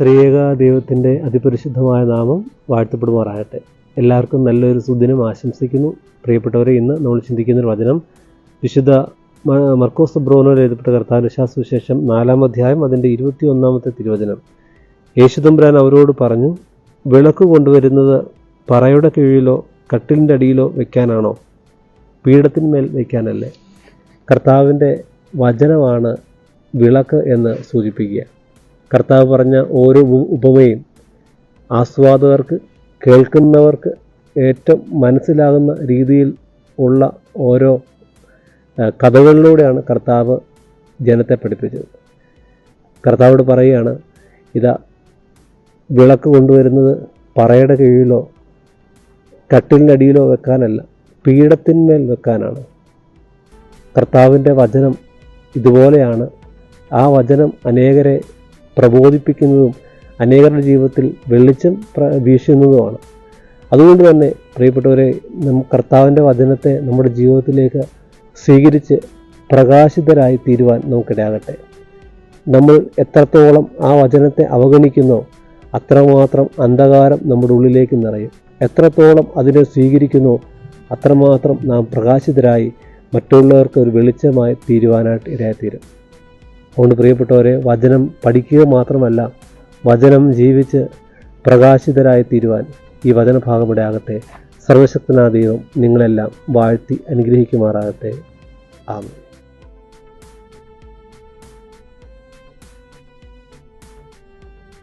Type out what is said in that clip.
ത്രിയേക ദൈവത്തിന്റെ അതിപരിശുദ്ധമായ നാമം വാഴ്ത്തപ്പെടുമാറാകട്ടെ. എല്ലാവർക്കും നല്ലൊരു സുദിനം ആശംസിക്കുന്നു. പ്രിയപ്പെട്ടവരെ ഇന്ന് നമ്മൾ ചിന്തിക്കുന്ന വചനം. വിശുദ്ധ മർക്കോസ് ബ്രോനോൽ എഴുതപ്പെട്ട കർത്താവിന്റെ ശാസ്ത്രവിശേഷം നാലാം അധ്യായം അതിന്റെ ഇരുപത്തി ഒന്നാമത്തെ തിരുവചനം യേശുതമ്പുരാൻ അവരോട് പറഞ്ഞു വിളക്ക് കൊണ്ടുവരുന്നത് പറയുടെ കീഴിലോ കട്ടിലിന്റെ അടിയിലോ വെക്കാനാണോ? പീഠത്തിന്മേൽ വയ്ക്കാനല്ലേ കർത്താവിന്റെ വചനമാണ് വിളക്ക് എന്ന് സൂചിപ്പിക്കുക. കർത്താവ് പറഞ്ഞ ഓരോ ഉപ- ഉപമയും ആസ്വാദകർക്ക് കേൾക്കുന്നവർക്ക് ഏറ്റവും മനസ്സിലാകുന്ന രീതിയിൽ ഉള്ള ഓരോ കഥകളിലൂടെയാണ് കർത്താവ് ജനത്തെ പഠിപ്പിച്ചത്. കർത്താവോട് പറയുകയാണ് ഇതാ വിളക്ക് കൊണ്ടുവരുന്നത് പറയുടെ കീഴിലോ കട്ടിലിന്റെ അടിയിലോ വെക്കാനല്ല പീഠത്തിന്മേൽ വെക്കാനാണ്. കർത്താവിന്റെ വചനം ഇതുപോലെയാണ്. ആ വചനം അനേകരെ പ്രബോധിപ്പിക്കുന്നതും അനേകരുടെ ജീവിതത്തിൽ വെളിച്ചം വീശുന്നതുമാണ്. അതുകൊണ്ട് തന്നെ പ്രിയപ്പെട്ടവരെ കർത്താവിന്റെ വചനത്തെ നമ്മുടെ ജീവിതത്തിലേക്ക് സ്വീകരിച്ച് പ്രകാശിതരായി തീരുവാൻ നമുക്കിടയാകട്ടെ. നമ്മൾ എത്രത്തോളം ആ വചനത്തെ അവഗണിക്കുന്നോ അത്രമാത്രം അന്ധകാരം നമ്മുടെ ഉള്ളിലേക്ക് നിറയും. എത്രത്തോളം അതിനെ സ്വീകരിക്കുന്നോ അത്രമാത്രം നാം പ്രകാശിതരായി മറ്റുള്ളവർക്ക് ഒരു വെളിച്ചമായി തീരുവാനായിട്ട് ഇടയായിത്തീരും. അതുകൊണ്ട് പ്രിയപ്പെട്ടവരെ വചനം പഠിക്കുക മാത്രമല്ല വചനം ജീവിച്ച് പ്രകാശിതരായി തീരുവാൻ ഈ വചനഭാഗം ഇടയാകട്ടെ ആകട്ടെ. ദൈവം നിങ്ങളെല്ലാം വാഴ്ത്തി അനുഗ്രഹിക്കുമാറാകട്ടെ. ആമേൻ.